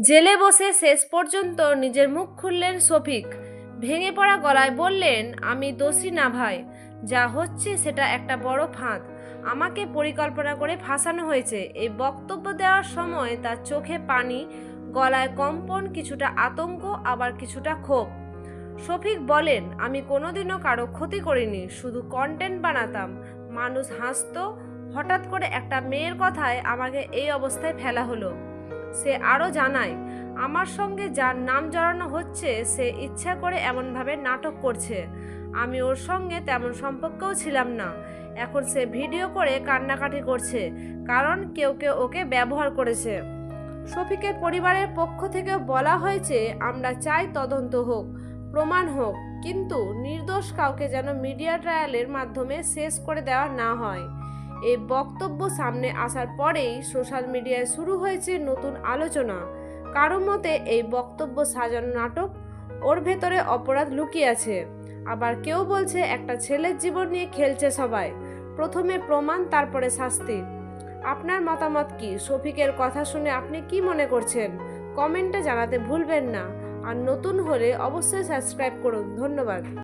জেলে বসে শেষ পর্যন্ত নিজের মুখ খুললেন শফিক। ভেঙে পড়া গলায় বললেন, আমি দোষী না ভাই। যা হচ্ছে সেটা একটা বড় ফাঁদ। আমাকে পরিকল্পনা করে ফাঁসানো হয়েছে। এই বক্তব্য দেওয়ার সময় তার চোখে পানি, গলায় কম্পন, কিছুটা আতঙ্ক, আবার কিছুটা ক্ষোভ। শফিক বলেন, আমি কোনোদিনও কারও ক্ষতি করিনি, শুধু কন্টেন্ট বানাতাম। মানুষ হাসতো। হঠাৎ করে একটা মেয়ের কথায় আমাকে এই অবস্থায় ফেলা হলো। সে আরও জানায়, আমার সঙ্গে যার নাম জড়ানো হচ্ছে, সে ইচ্ছা করে এমনভাবে নাটক করছে। আমি ওর সঙ্গে তেমন সম্পর্কেও ছিলাম না। এখন সে ভিডিও করে কান্নাকাটি করছে, কারণ কেউ কেউ ওকে ব্যবহার করেছে। শফিকের পরিবারের পক্ষ থেকে বলা হয়েছে, আমরা চাই তদন্ত হোক, প্রমাণ হোক, কিন্তু নির্দোষ কাউকে যেন মিডিয়া ট্রায়ালের মাধ্যমে শেষ করে দেওয়া না হয়। এই বক্তব্য সামনে আসার পরেই সোশ্যাল মিডিয়ায় শুরু হয়েছে নতুন আলোচনা। কারও মতে এই বক্তব্য সাজানো নাটক ওর ভেতরে অপরাধ লুকিয়ে আছে। আবার কেউ বলছে একটা ছেলের জীবন নিয়ে খেলছে সবাই। প্রথমে প্রমাণ, তারপরে শাস্তি। আপনার মতামত কি? শফিকের কথা শুনে আপনি কি মনে করছেন? কমেন্টে জানাতে ভুলবেন না। আর নতুন হলে অবশ্যই সাবস্ক্রাইব করুন। ধন্যবাদ।